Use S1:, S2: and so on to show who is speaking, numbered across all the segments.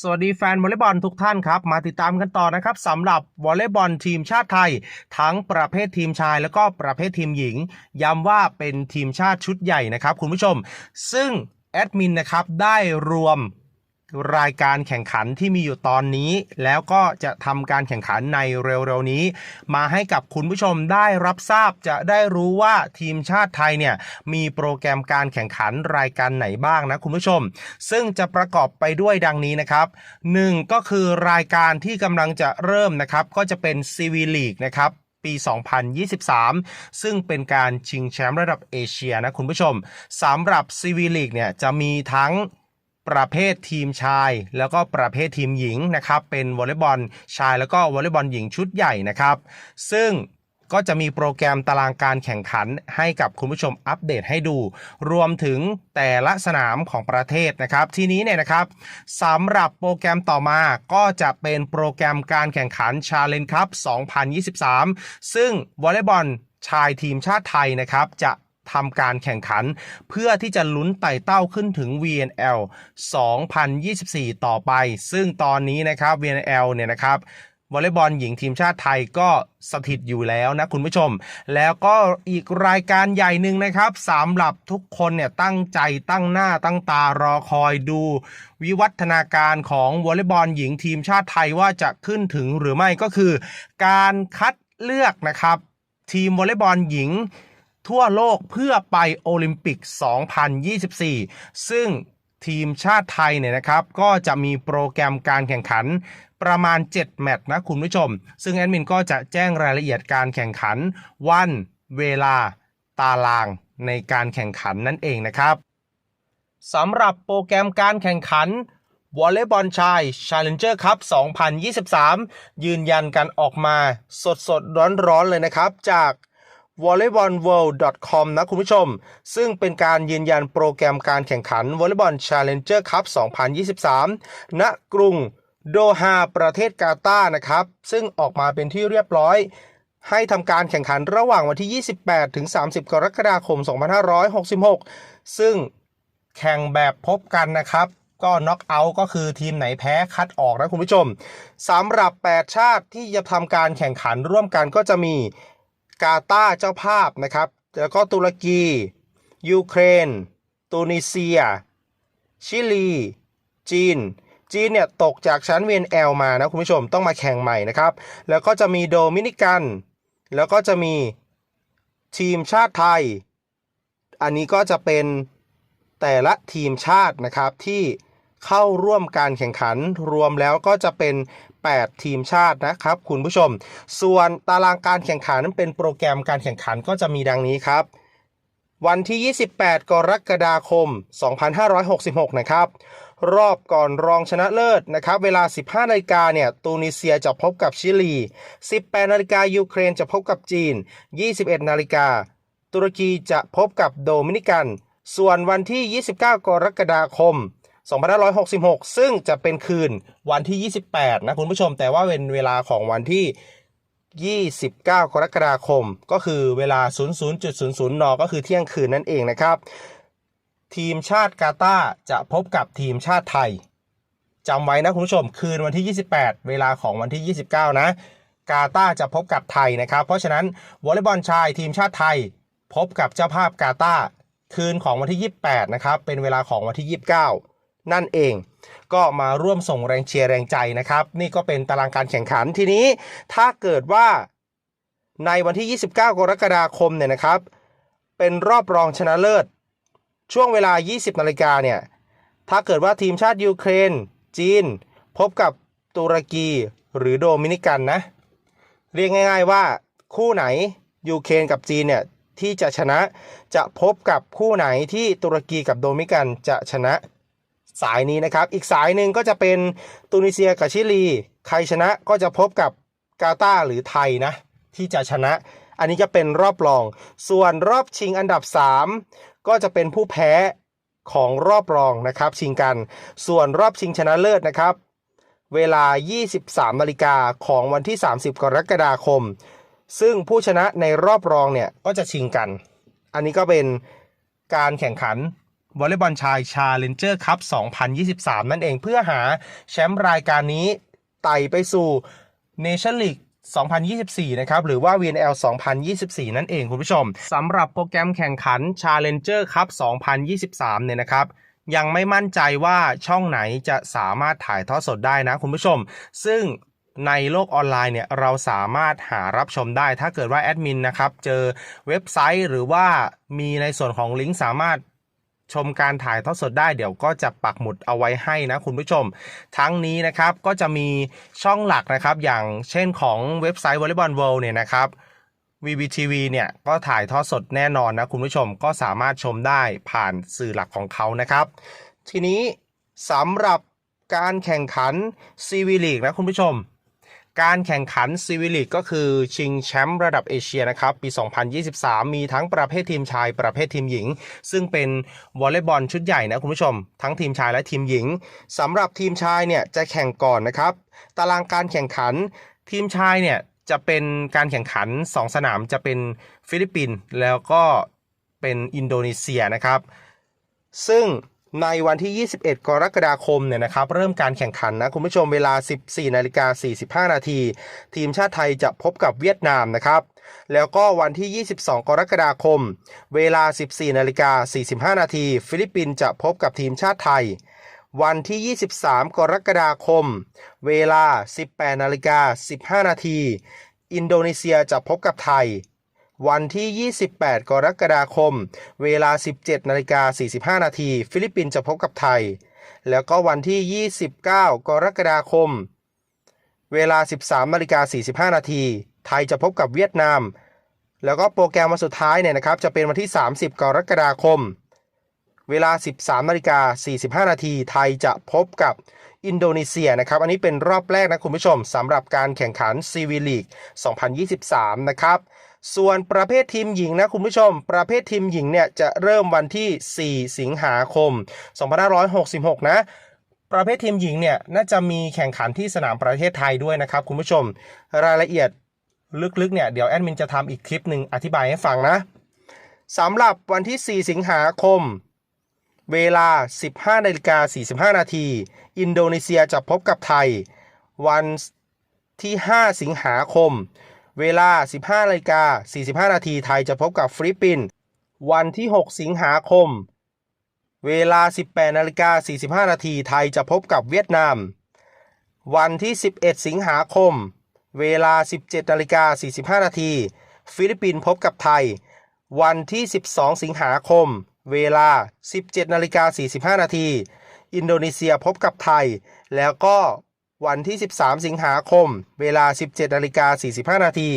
S1: สวัสดีแฟนวอลเลย์บอลทุกท่านครับ มาติดตามกันต่อนะครับสำหรับวอลเลย์บอลทีมชาติไทย ทั้งประเภททีมชายแล้วก็ประเภททีมหญิง ย้ำว่าเป็นทีมชาติชุดใหญ่นะครับคุณผู้ชม ซึ่งแอดมินนะครับได้รวม รายการแข่งขันที่มีอยู่ตอนนี้ แล้วก็จะทำการแข่งขันในเร็วๆนี้ มาให้กับคุณผู้ชมได้รับทราบจะได้รู้ว่าทีมชาติไทยเนี่ยมีโปรแกรมการแข่งขันรายการไหนบ้างนะคุณผู้ชม ซึ่งจะประกอบไปด้วยดังนี้นะครับ 1 ก็คือรายการที่กำลังจะเริ่มนะครับก็จะเป็นซีวีลีกนะครับปี 2023 ซึ่งเป็นการชิงแชมป์ระดับเอเชียนะคุณผู้ชมสำหรับซีวีลีกเนี่ยจะมีทั้ง ประเภททีมชาย แล้วก็ประเภททีมหญิงนะครับ เป็นวอลเลย์บอลชายแล้วก็วอลเลย์บอลหญิงชุดใหญ่นะครับ ซึ่งก็จะมีโปรแกรมตารางการแข่งขันให้กับคุณผู้ชมอัปเดตให้ดู รวมถึงแต่ละสนามของประเทศนะครับ ทีนี้เนี่ยนะครับสำหรับโปรแกรมต่อมาก็จะเป็นโปรแกรมการแข่งขัน Challenge Cup 2023 ซึ่งวอลเลย์บอลชายทีมชาติไทยนะครับ จะ ทำการแข่งขัน เพื่อที่จะลุ้นไต่เต้าขึ้นถึง VNL 2024 ต่อไป ซึ่งตอนนี้นะครับ VNL เนี่ยนะครับวอลเลย์บอลหญิงทีมชาติไทยก็สถิตอยู่แล้วนะคุณผู้ชม แล้วก็อีกรายการใหญ่หนึ่งนะครับสำหรับทุกคนเนี่ยตั้งใจตั้งหน้าตั้งตารอคอยดู วิวัฒนาการของวอลเลย์บอลหญิงทีมชาติไทยว่าจะขึ้นถึงหรือไม่ก็คือ การคัดเลือกนะครับ ทีมวอลเลย์บอลหญิง ทั่วโลกเพื่อไปโอลิมปิก 2024 ซึ่งทีมชาติไทยเนี่ยนะครับ ก็จะมีโปรแกรมการแข่งขันประมาณ 7 แมตช์นะคุณผู้ชม ซึ่งแอดมินก็จะแจ้งรายละเอียดการแข่งขัน วันเวลาตารางในการแข่งขันนั่นเองนะครับสำหรับโปรแกรมการแข่งขันวอลเลย์บอลชาย Challenger Cup 2023 ยืนยันกันออกมาสดสดร้อนร้อนๆ เลยนะครับ จาก volleyballworld.com นะคุณผู้ชม ซึ่งเป็นการยืนยันโปรแกรมการแข่งขัน Volleyball Challenger Cup 2023 ณ กรุงโดฮาประเทศกาตาร์นะครับ ซึ่งออกมาเป็นที่เรียบร้อย ให้ทำการแข่งขันระหว่างวันที่ 28 ถึง 30 กรกฎาคม 2566 ซึ่งแข่งแบบพบกันนะครับก็น็อกเอาท์ก็คือทีมไหนแพ้คัดออกนะคุณผู้ชมสำหรับ 8 ชาติที่จะทำการแข่งขันร่วมกันก็จะมี กาตาเจ้าภาพนะครับ แล้วก็ตุรกี ยูเครน ตูนิเซีย ชิลี จีน จีนเนี่ยตกจากชั้น VNL มานะคุณผู้ชมต้องมาแข่งใหม่นะครับ แล้วก็จะมีโดมินิกัน แล้วก็จะมีทีมชาติไทย อันนี้ก็จะเป็นแต่ละทีมชาตินะครับที่เข้าร่วมการแข่งขันรวมแล้วก็จะเป็น 8 ทีมชาตินะครับคุณผู้ชม ส่วนตารางการแข่งขันเป็นโปรแกรมการแข่งขันก็จะมีดังนี้ครับ วันที่ 28 กรกฎาคม 2566 นะครับ รอบก่อนรองชนะเลิศนะครับ เวลา 15นาฬิกาเนี่ยตูนิเซียจะพบกับชิลี 18นาฬิกายูเครนจะพบกับจีน 21นาฬิกาตุรกีจะพบกับโดมินิกัน ส่วนวันที่ 29 กรกฎาคม 2566 ซึ่งจะเป็นคืนวันที่ 28 นะคุณผู้ชม แต่ว่าเป็นเวลาของวันที่ 29 กรกฎาคม ก็คือเวลา 00.00 น ก็คือเที่ยงคืนนั่นเองนะครับ ทีมชาติกาตาร์จะพบกับทีมชาติไทยจำไว้นะคุณผู้ชม คืนวันที่ 28 เวลาของวันที่ 29 นะ กาตาร์จะพบกับไทยนะครับ เพราะฉะนั้นวอลเลย์บอลชายทีมชาติไทย พบกับเจ้าภาพกาตาร์คืนของวันที่ 28 นะครับ เป็นเวลาของวันที่ 29 นั่นเอง ก็มาร่วมส่งแรงเชียร์แรงใจนะครับ นี่ก็เป็นตารางการแข่งขันทีนี้ ถ้าเกิดว่าในวันที่ 29 กรกฎาคมเนี่ยนะครับ เป็นรอบรองชนะเลิศ ช่วงเวลา 20 นาฬิกาเนี่ย ถ้าเกิดว่าทีมชาติยูเครน จีน พบกับตุรกีหรือโดมินิกันนะ เรียกง่ายๆว่าคู่ไหนยูเครนกับจีนเนี่ยที่จะชนะจะพบกับคู่ไหนที่ตุรกีกับโดมินิกันจะชนะ สายนี้นะครับ อีกสายหนึ่งก็จะเป็นตูนิเซียกับชิลี ใครชนะก็จะพบกับกาตาหรือไทยนะที่จะชนะ อันนี้จะเป็นรอบรอง ส่วนรอบชิงอันดับ 3 ก็จะเป็นผู้แพ้ของรอบรองนะครับ ชิงกัน ส่วนรอบชิงชนะเลิศนะครับ เวลา 23นาฬิกาของวันที่ 30 กรกฎาคม ซึ่งผู้ชนะในรอบรองเนี่ยก็จะชิงกัน อันนี้ก็เป็นการแข่งขัน วอลเลย์บอลชายชาเลนเจอร์คัพ2023 นั่นเองเพื่อหาแชมป์รายการนี้ไต่ไปสู่เนชั่นลีก2024 นะครับ หรือว่า VNL 2024 นั่นเองคุณผู้ชมสำหรับโปรแกรมแข่งขัน Challenger Cup 2023 เนี่ยนะครับ ยังไม่มั่นใจว่าช่องไหนจะสามารถถ่ายทอดสดได้นะคุณผู้ชม ซึ่งในโลกออนไลน์เนี่ยเราสามารถหารับชมได้ถ้าเกิดว่าแอดมินนะครับ เจอเว็บไซต์หรือว่ามีในส่วนของลิงก์สามารถ ชมการถ่ายทอดสดได้เดี๋ยวก็จะปักหมุดเอาไว้ให้นะคุณผู้ชม ทั้งนี้นะครับก็จะมีช่องหลักนะครับ อย่างเช่นของเว็บไซต์ Volleyball World เนี่ยนะครับ VVTV เนี่ยก็ถ่ายทอดสดแน่นอนนะคุณผู้ชมก็สามารถชมได้ผ่านสื่อหลักของเขานะครับ ทีนี้สำหรับการแข่งขันซีวีลีกนะคุณผู้ชม การแข่งขันซีวิลิกก็คือชิงแชมป์ระดับเอเชียนะครับปี 2023 มีทั้งประเภททีมชาย ประเภททีมหญิง ซึ่งเป็นวอลเลย์บอลชุดใหญ่นะคุณผู้ชม ทั้งทีมชายและทีมหญิงสำหรับทีมชายเนี่ยจะแข่งก่อนนะครับตารางการแข่งขันทีมชายเนี่ยจะเป็นการแข่งขัน 2 สนามจะเป็นฟิลิปปินส์แล้วก็เป็นอินโดนีเซียนะครับ ซึ่ง ในวันที่ 21 กรกฎาคมเนี่ยนะครับเริ่มการแข่งขันนะคุณผู้ชมเวลา 14นาฬิกา45 นาทีทีมชาติไทยจะพบกับเวียดนามนะครับแล้วก็วันที่ 22 กรกฎาคม เวลา 14นาฬิกา45 นาทีฟิลิปปินส์จะพบกับทีมชาติไทย วันที่ 23 กรกฎาคม เวลา 18นาฬิกา15 นาทีอินโดนีเซียจะพบกับไทย วันที่ 28 กรกฎาคม เวลา 17นาฬิกา45 นาที ฟิลิปปินส์จะพบกับไทย แล้วก็วันที่ 29 กรกฎาคม เวลา 13นาฬิกา45 นาที ไทยจะพบกับเวียดนาม แล้วก็โปรแกรมวันสุดท้ายเนี่ยนะครับ จะเป็นวันที่ 30 กรกฎาคม เวลา 13นาฬิกา45 นาที ไทยจะพบกับอินโดนีเซียนะครับ อันนี้เป็นรอบแรกนะคุณผู้ชมสำหรับการแข่งขันซีวีลีก 2023 นะครับ ส่วนประเภททีมหญิงนะคุณผู้ชม ประเภททีมหญิงเนี่ยจะเริ่มวันที่ 4 สิงหาคม 2566 นะประเภททีมหญิงเนี่ยน่าจะมีแข่งขันที่สนามประเทศไทยด้วยนะครับคุณผู้ชม รายละเอียดลึกๆเนี่ยเดี๋ยวแอดมินจะทำอีกคลิปหนึ่งอธิบายให้ฟังนะสำหรับวันที่ 4 สิงหาคม เวลา 15นาฬิกา45 นาที อินโดนีเซียจะพบกับไทย วันที่ 5 สิงหาคม เวลา 15นาฬิกา45 นาทีไทยจะพบกับฟิลิปปินส์วันที่ 6 สิงหาคม เวลา 18นาฬิกา45 นาทีไทยจะพบกับเวียดนาม วันที่ 11 สิงหาคม เวลา 17นาฬิกา45 นาทีฟิลิปปินส์พบกับไทย วันที่ 12 สิงหาคม เวลา 17นาฬิกา45 นาทีอินโดนีเซียพบกับไทย แล้วก็ วันที่ 13 สิงหาคม เวลา 17นาฬิกา45 นาที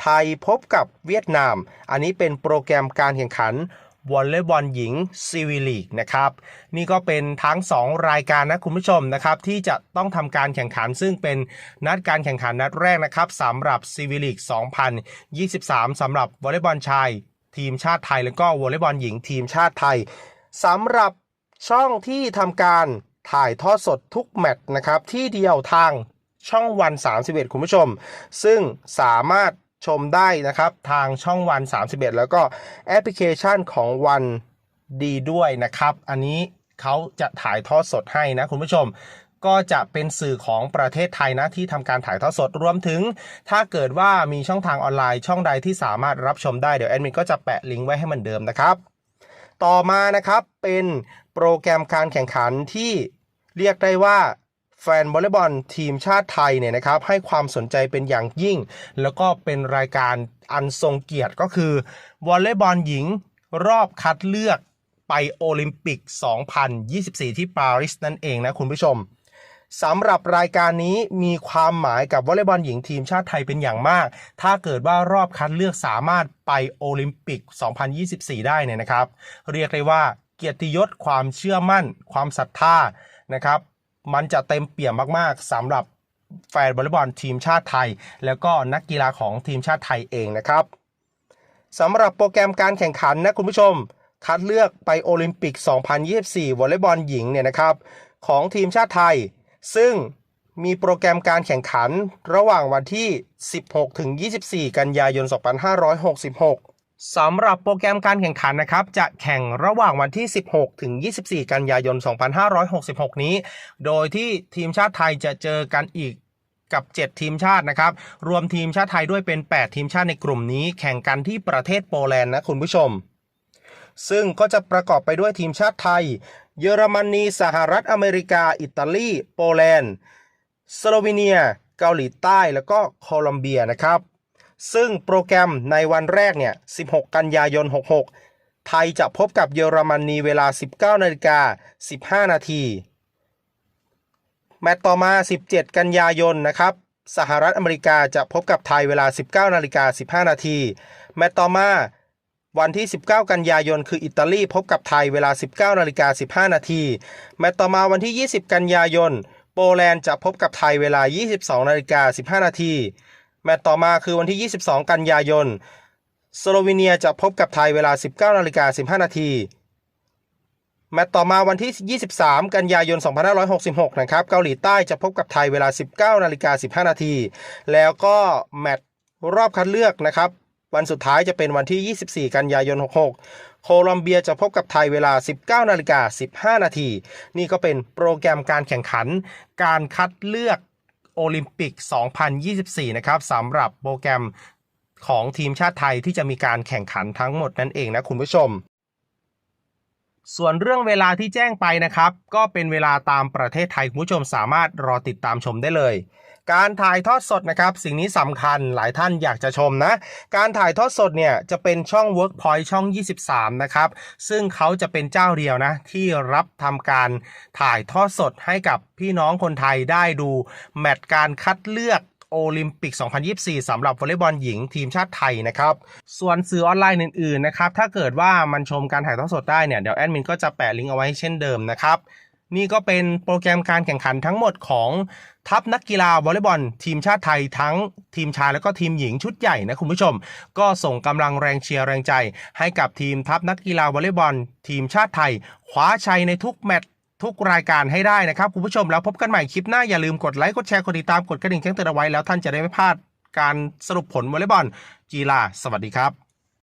S1: ไทยพบกับเวียดนาม อันนี้เป็นโปรแกรมการแข่งขันวอลเลย์บอลหญิงซีวีลีกนะครับ นี่ก็เป็นทั้ง 2 รายการนะคุณผู้ชมนะครับ ที่จะต้องทำการแข่งขันซึ่งเป็นนัดการแข่งขันนัดแรกนะครับสำหรับซีวีลีก 2023สำหรับวอลเลย์บอลชายทีมชาติไทย แล้วก็วอลเลย์บอลหญิงทีมชาติไทยสำหรับช่องที่ทำการ ถ่ายทอดสดทุกแมตช์นะครับ ที่เดียวทางช่องวัน 31 คุณผู้ชม ซึ่งสามารถชมได้นะครับ ทางช่องวัน 31 แล้วก็แอปพลิเคชันของวันดีด้วยนะครับ อันนี้เขาจะถ่ายทอดสดให้นะคุณผู้ชม ก็จะเป็นสื่อของประเทศไทยนะที่ทำการถ่ายทอดสดรวมถึง ถ้าเกิดว่ามีช่องทางออนไลน์ช่องใดที่สามารถรับชมได้เดี๋ยวแอดมินก็จะแปะลิงก์ไว้ให้เหมือนเดิมนะครับ ต่อมานะครับเป็น โปรแกรมการแข่งขันที่เรียกได้ว่าแฟนวอลเลย์บอลทีมชาติไทยเนี่ยนะครับให้ความสนใจเป็นอย่างยิ่ง แล้วก็เป็นรายการอันทรงเกียรติก็คือวอลเลย์บอลหญิงรอบคัดเลือกไปโอลิมปิก 2024 ที่ปารีสนั่นเองนะคุณผู้ชมสำหรับรายการนี้มีความหมายกับวอลเลย์บอลหญิงทีมชาติไทยเป็นอย่างมาก ถ้าเกิดว่ารอบคัดเลือกสามารถไปโอลิมปิก 2024 ได้เนี่ยนะครับ เรียกได้ว่า เกียรติยศความเชื่อมั่น ความศรัทธานะครับ มันจะเต็มเปี่ยมมากๆสำหรับแฟนวอลเลย์บอลทีมชาติไทย แล้วก็นักกีฬาของทีมชาติไทยเองนะครับสำหรับโปรแกรมการแข่งขันนะคุณผู้ชม คัดเลือกไปโอลิมปิก 2024 วอลเลย์บอลหญิงเนี่ยนะครับ ของทีมชาติไทย ซึ่งมีโปรแกรมการแข่งขันระหว่างวันที่ 16 ถึง 24 กันยายน 2566 สำหรับโปรแกรมการแข่งขันนะครับ จะแข่งระหว่างวันที่ 16 ถึง 24 กันยายน 2566 นี้ โดยที่ทีมชาติไทยจะเจอกันอีกกับ 7 ทีมชาตินะครับ รวมทีมชาติไทยด้วยเป็น 8 ทีมชาติในกลุ่มนี้ แข่งกันที่ประเทศโปแลนด์นะคุณผู้ชม ซึ่งก็จะประกอบไปด้วยทีมชาติไทย เยอรมนี สหรัฐอเมริกา อิตาลี โปแลนด์ สโลวีเนีย เกาหลีใต้ แล้วก็โคลอมเบียนะครับ ซึ่งโปรแกรมในวันแรกเนี่ย 16 กันยายน 66 ไทยจะพบกับเยอรมนีเวลา 19นาฬิกา15 นาที แมตต์ต่อมา 17 กันยายนนะครับ สหรัฐอเมริกาจะพบกับไทยเวลา 19นาฬิกา15 นาที แมตต์ต่อมาวันที่ 19 กันยายน คืออิตาลีพบกับไทยเวลา 19นาฬิกา15 นาที แมตต์ต่อมาวันที่ 20 กันยายน โปแลนด์จะพบกับไทยเวลา 22นาฬิกา15 นาที แมตต์ต่อมาคือวันที่ 22 กันยายน สโลวีเนียจะพบกับไทยเวลา 19นาฬิกา15 นาที แมตต์ต่อมาวันที่ 23 กันยายน 2566 นะครับ เกาหลีใต้จะพบกับไทยเวลา 19นาฬิกา15 นาที แล้วก็แมตช์รอบคัดเลือกนะครับ วันสุดท้ายจะเป็นวันที่ 24 กันยายน 66 โคลอมเบียจะพบกับไทยเวลา 19นาฬิกา15 นาที นี่ก็เป็นโปรแกรมการแข่งขัน การคัดเลือก โอลิมปิก 2024 นะครับสำหรับโปรแกรมของทีมชาติไทยที่จะมีการแข่งขันทั้งหมดนั่นเองนะคุณผู้ชม ส่วนเรื่องเวลาที่แจ้งไปนะครับ ก็เป็นเวลาตามประเทศไทย คุณผู้ชมสามารถรอติดตามชมได้เลย การถ่ายทอดสดนะครับ สิ่งนี้สำคัญหลายท่านอยากจะชมนะ การถ่ายทอดสดเนี่ยจะเป็นช่อง Workpoint ช่อง 23 นะครับ ซึ่งเขาจะเป็นเจ้าเดียวนะ ที่รับทำการถ่ายทอดสดให้กับพี่น้องคนไทยได้ดู แมตช์การคัดเลือกโอลิมปิก 2024สำหรับวอลเลย์บอลหญิงทีมชาติไทยนะครับ ส่วนสื่อออนไลน์อื่นๆนะครับ ถ้าเกิดว่ามันชมการถ่ายทอดสดได้เนี่ย เดี๋ยวแอดมินก็จะแปะลิงก์เอาไว้เช่นเดิมนะครับ นี่ก็เป็นโปรแกรมการแข่งขันทั้งหมดของทัพนักกีฬาวอลเลย์บอล ทีมชาติไทยทั้งทีมชายแล้วก็ทีมหญิงชุดใหญ่นะคุณผู้ชม ก็ส่งกำลังแรงเชียร์แรงใจ ให้กับทีมทัพนักกีฬาวอลเลย์บอล ทีมชาติไทยคว้าชัยในทุกแมตช์ทุกรายการให้ได้นะครับ คุณผู้ชมแล้วพบกันใหม่คลิปหน้าอย่าลืมกดไลค์กดแชร์กดติดตามกดกระดิ่งแจ้งเตือนเอาไว้แล้วท่านจะได้ไม่พลาดการสรุปผลวอลเลย์บอลกีฬาสวัสดีครับ